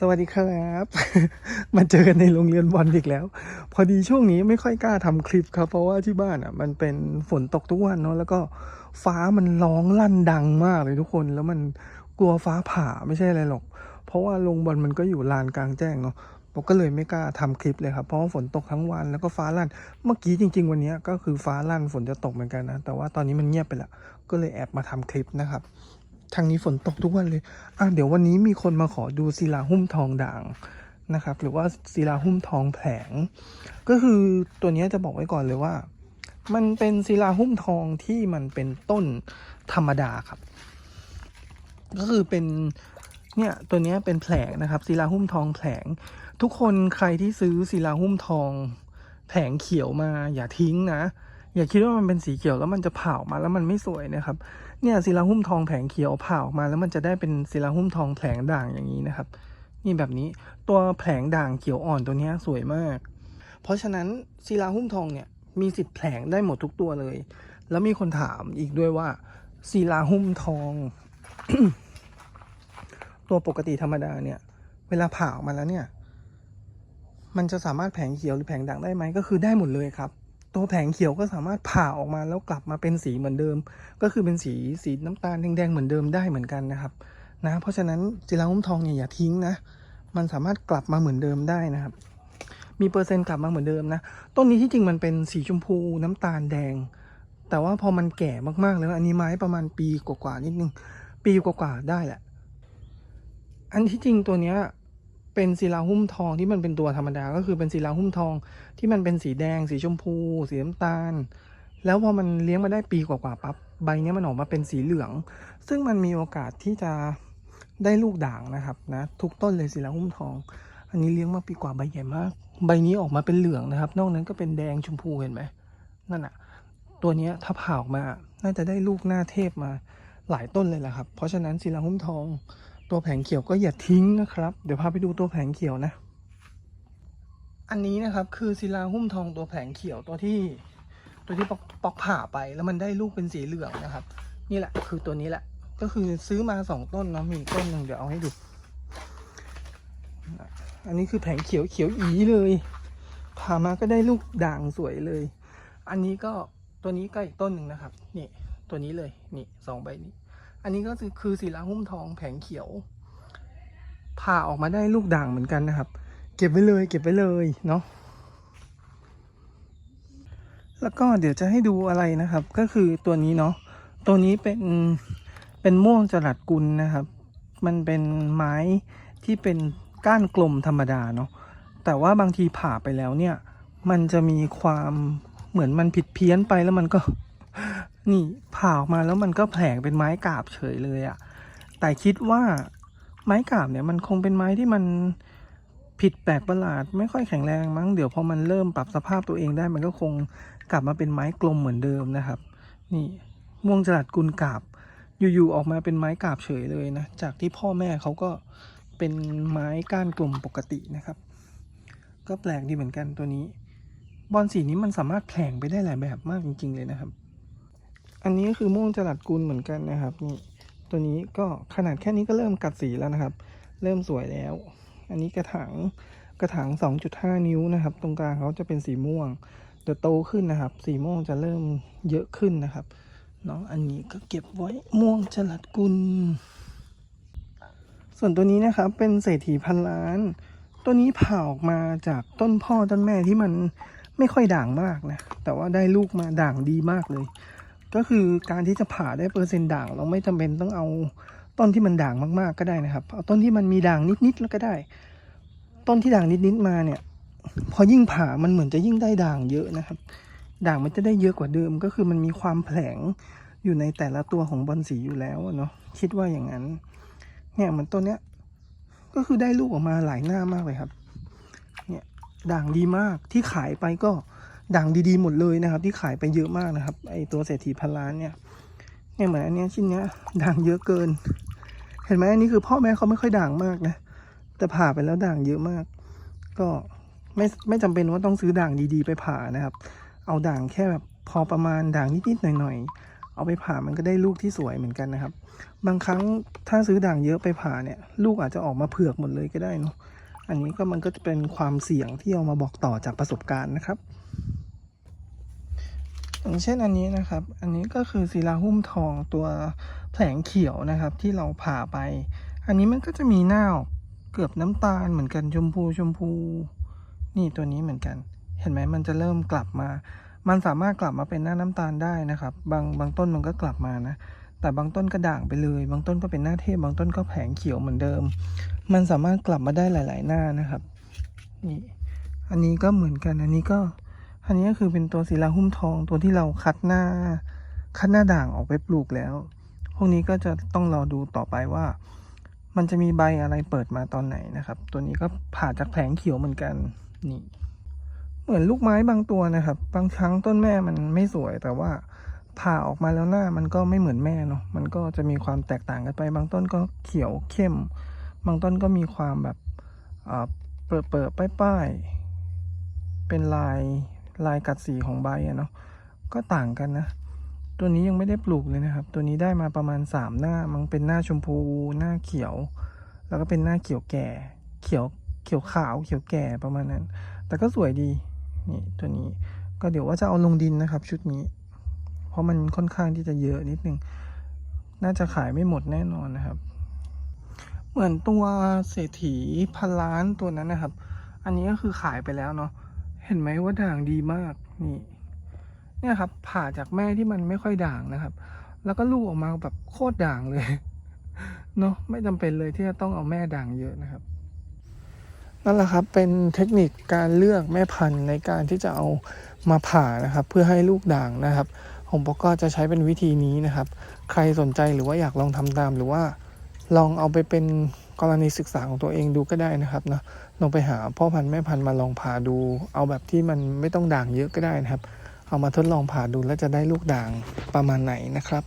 สวัสดีครับ มาเจอกันในโรงเรียนบอลอีกแล้ว พอดีช่วงนี้ไม่ค่อยกล้าทำคลิปครับ เพราะว่าที่บ้านอะ มันเป็นฝนตกทุกวันเนาะแล้วก็ฟ้ามันร้องลั่นดังมากเลยทุกคนแล้วมันกลัวฟ้าผ่าไม่ใช่อะไรหรอก เพราะว่าโรงบอลมันก็อยู่ลานกลางแจ้งเนาะผมก็เลยไม่กล้าทำคลิปเลยครับ เพราะว่าฝนตกทั้งวันแล้วก็ฟ้าลั่น เมื่อกี้จริง ๆ วันนี้ก็คือฟ้าลั่นฝนจะตกเหมือนกันนะ แต่ว่าตอนนี้มันเงียบไปล้วก็เลยแอบมาทำคลิปนะครับ ทางนี้ฝนตกทุกวันเลยอะเดี๋ยววันนี้มีคนมาขอดูศิลาหุ้มทองด่างนะครับ หรือว่าศิลาหุ้มทองแผลงก็คือตัวนี้จะบอกไว้ก่อนเลยว่า มันเป็นศิลาหุ้มทองที่มันเป็นต้นธรรมดาครับ ก็คือเป็นเนี่ยตัวนี้เป็นแผลงนะครับศิลาหุ้มทองแผลง ทุกคนใครที่ซื้อศิลาหุ้มทอง แผงเขียวมาอย่าทิ้งนะ อย่าคิดว่ามันเป็นสีเขียวแล้วมันจะผ่าออกมาแล้วมันไม่สวยนะครับ เนี่ยศิลาหุ้มทองแผงเขียวผ่าออกมาแล้วมันจะได้เป็นศิลาหุ้มทองแผงด่างอย่างนี้นะครับ นี่แบบนี้ตัวแผงด่างเขียวอ่อนตัวนี้สวยมาก เพราะฉะนั้นศิลาหุ้มทองเนี่ยมีสิทธิ์แผงได้หมดทุกตัวเลย แล้วมีคนถามอีกด้วยว่าศิลาหุ้มทอง ตัวปกติธรรมดาเนี่ย เวลาผ่าออกมาแล้วเนี่ย มันจะสามารถแผงเขียวหรือแผงด่างได้ไหมก็คือได้หมดเลยครับ ตัวแผงเขียวก็สามารถผ่าออกมาแล้วกลับมาเป็นสีเหมือนเดิม ก็คือเป็นสีสีน้ำตาลแดงๆเหมือนเดิมได้เหมือนกันนะครับนะเพราะฉะนั้นจิราหุ้มทองเนี่ยอย่าทิ้งนะ มันสามารถกลับมาเหมือนเดิมได้นะครับ มีเปอร์เซ็นต์กลับมาเหมือนเดิมนะ ต้นนี้ที่จริงมันเป็นสีชมพูน้ำตาลแดง แต่ว่าพอมันแก่มากๆแล้วอันนี้ไม้ประมาณปีกว่าๆนิดนึง ปีกว่าๆได้แหละ อันที่จริงตัวเนี้ย เป็นศิลาหุ้มทองที่มันเป็นตัวธรรมดา ก็คือเป็นศิลาหุ้มทองที่มันเป็นสีแดง สีชมพู สีน้ำตาล แล้วพอมันเลี้ยงมาได้ปีกว่าๆปั๊บใบนี้มันออกมาเป็นสีเหลือง ซึ่งมันมีโอกาสที่จะได้ลูกด่างนะครับนะทุกต้นเลยศิลาหุ้มทอง อันนี้เลี้ยงมาปีกว่าใบใหญ่มาก ใบนี้ออกมาเป็นเหลืองนะครับ นอกนั้นก็เป็นแดงชมพูเห็นไหมนั่นอะตัวนี้ถ้าผ่าออกมาน่าจะได้ลูกหน้าเทพมาหลายต้นเลยแหละครับ เพราะฉะนั้นศิลาหุ้มทอง ตัวแผงเขียวก็อย่าทิ้งนะครับ เดี๋ยวพาไปดูตัวแผงเขียวนะ อันนี้นะครับคือศิลาหุ้มทองตัวแผงเขียวตัวที่ตัวที่ปอกปอกผ่าไปแล้วมันได้ลูกเป็นสีเหลืองนะครับ นี่แหละคือตัวนี้แหละ ก็คือซื้อมาสองต้นเนาะมีต้นหนึ่งเดี๋ยวเอาให้ดู อันนี้คือแผงเขียวเขียวอีเลยผ่ามาก็ได้ลูกด่างสวยเลย อันนี้ก็ตัวนี้ก็อีกต้นหนึ่งนะครับ นี่ตัวนี้เลย นี่สองใบนี้ อันนี้ก็คือศิลาหุ้มทองแผงเขียว ผ่าออกมาได้ลูกด่างเหมือนกันนะครับ เก็บไว้เลย เก็บไว้เลยเนาะแล้วก็เดี๋ยวจะให้ดูอะไรนะครับ ก็คือตัวนี้เนาะตัวนี้เป็นเป็นม่วงจรัดกุลนะครับ มันเป็นไม้ที่เป็นก้านกลมธรรมดาเนาะแต่ว่าบางทีผ่าไปแล้วเนี่ย มันจะมีความเหมือนมันผิดเพี้ยนไปแล้วมันก็ นี่ผ่าออกมาแล้วมันก็แผลงเป็นไม้กาบเฉยเลยอะ่ะ แต่คิดว่าไม้กาบเนี่ยมันคงเป็นไม้ที่มันผิดแปลกประหลาด ไม่ค่อยแข็งแรงมั้งเดี๋ยวพอมันเริ่มปรับสภาพตัวเองได้มันก็คงกลับมาเป็นไม้กลมเหมือนเดิมนะครับ นี่ม่วงจรัดกุลกาบ อยู่ๆออกมาเป็นไม้กาบเฉยเลยนะ จากที่พ่อแม่เขาก็เป็นไม้ก้านกลมปกตินะครับ ก็แปลกดีเหมือนกันตัวนี้ บอลสีนี้มันสามารถแผลงไปได้หลายแบบมากจริง ๆ เลยนะครับ อันนี้ก็คือม่วงจรัดกุลเหมือนกันนะครับ นี่ตัวนี้ก็ขนาดแค่นี้ก็เริ่มกัดสีแล้วนะครับ เริ่มสวยแล้ว อันนี้กระถางกระถาง 2.5 นิ้วนะครับ ตรงกลางเขาจะเป็นสีม่วงแต่โตขึ้นนะครับ สีม่วงจะเริ่มเยอะขึ้นนะครับเนาะอันนี้ก็เก็บไว้ม่วงจรัดกุล ส่วนตัวนี้นะครับเป็นเศรษฐีพันล้าน ตัวนี้ผ่าออกมาจากต้นพ่อต้นแม่ที่มันไม่ค่อยด่างมากนะ แต่ว่าได้ลูกมาด่างดีมากเลย ก็คือการที่จะผ่าได้เปอร์เซ็นต์ด่าง เราไม่จำเป็นต้องเอาต้นที่มันด่างมากๆก็ได้นะครับ เอาต้นที่มันมีด่างนิดๆแล้วก็ได้ ต้นที่ด่างนิดๆมาเนี่ย พอยิ่งผ่ามันเหมือนจะยิ่งได้ด่างเยอะนะครับ ด่างมันจะได้เยอะกว่าเดิม ก็คือมันมีความแผลงอยู่ในแต่ละตัวของบอลสีอยู่แล้วเนาะคิดว่าอย่างนั้น เนี่ยเหมือนต้นเนี้ย ก็คือได้ลูกออกมาหลายหน้ามากเลยครับ เนี่ยด่างดีมากที่ขายไปก็ ด่างดีๆหมดเลยนะครับ ที่ขายไปเยอะมากนะครับ ไอตัวเศรษฐีพันล้านเนี่ยเนี่ยเหมือนอันเนี้ยชิ้นเนี้ยด่างเยอะเกิน เห็นไหมอันนี้คือพ่อแม่เขาไม่ค่อยด่างมากนะแต่ผ่าไปแล้วด่างเยอะมาก ก็ไม่ไม่จำเป็นว่าต้องซื้อด่างดีๆ ไปผ่านะครับ เอาด่างแค่แบบพอประมาณด่างนิดๆหน่อยๆ เอาไปผ่ามันก็ได้ลูกที่สวยเหมือนกันนะครับ บางครั้งถ้าซื้อด่างเยอะไปผ่าเนี่ย ลูกอาจจะออกมาเผือกหมดเลยก็ได้เนาะอันนี้ก็มันก็จะเป็นความเสี่ยงที่เอามาบอกต่อจากประสบการณ์นะครับ อย่างเช่นอันนี้นะครับ อันนี้ก็คือศิลาหุ้มทองตัวแผงเขียวนะครับ ที่เราผ่าไป อันนี้มันก็จะมีหน้าเกือบน้ำตาลเหมือนกันชมพูชมพู นี่ตัวนี้เหมือนกัน เห็นไหมมันจะเริ่มกลับมา มันสามารถกลับมาเป็นหน้าน้ำตาลได้นะครับ บางบางต้นมันก็กลับมานะ แต่บางต้นก็ด่างไปเลย บางต้นก็เป็นหน้าเทพบางต้นก็แผงเขียวเหมือนเดิม มันสามารถกลับมาได้หลาย ๆ หน้านะครับ นี่ อันนี้ก็เหมือนกัน อันนี้ก็ อันนี้ก็คือเป็นตัวศิลาหุ้มทองตัวที่เราคัดหน้า คัดหน้าด่างออกไปปลูกแล้ว พวกนี้ก็จะต้องรอดูต่อไปว่า มันจะมีใบอะไรเปิดมาตอนไหนนะครับ ตัวนี้ก็ผ่าจากแผงเขียวเหมือนกันนี่ เหมือนลูกไม้บางตัวนะครับ บางครั้งต้นแม่มันไม่สวยแต่ว่าผ่าออกมาแล้วหน้ามันก็ไม่เหมือนแม่เนาะมันก็จะมีความแตกต่างกันไป บางต้นก็เขียวเข้ม บางต้นก็มีความแบบเปิดเปิดป้ายป้ายๆเป็นลาย ลายกัดสีของใบอะเนาะก็ต่างกันนะ ตัวนี้ยังไม่ได้ปลูกเลยนะครับ ตัวนี้ได้มาประมาณสามหน้ามันเป็นหน้าชมพูหน้าเขียว แล้วก็เป็นหน้าเขียวแก่ เขียวเขียวขาวเขียวแก่ประมาณนั้น แต่ก็สวยดีนี่ตัวนี้ก็เดี๋ยวว่าจะเอาลงดินนะครับ ชุดนี้ เพราะมันค่อนข้างที่จะเยอะนิดนึง น่าจะขายไม่หมดแน่นอนนะครับ เหมือนตัวเศรษฐีพันล้านตัวนั้นนะครับ อันนี้ก็คือขายไปแล้วเนาะ เห็นไหมว่าด่างดีมากนี่เนี่ยครับ ผ่าจากแม่ที่มันไม่ค่อยด่างนะครับ แล้วก็ลูกออกมาแบบโคตรด่างเลยเนาะไม่จำเป็นเลยที่จะต้องเอาแม่ด่างเยอะนะครับนั่นแหละครับเป็นเทคนิคการเลือกแม่พันธุ์ในการที่จะเอามาผ่านะครับ เพื่อให้ลูกด่างนะครับ ผมก็จะใช้เป็นวิธีนี้นะครับ ใครสนใจหรือว่าอยากลองทำตามหรือว่าลองเอาไปเป็น กรณีศึกษาของตัวเองดูก็ได้นะครับเนาะลงไปหาพ่อพันธุ์แม่พันธุ์มาลองผ่าดู เอาแบบที่มันไม่ต้องด่างเยอะก็ได้นะครับ เอามาทดลองผ่าดูแล้วจะได้ลูกด่างประมาณไหนนะครับ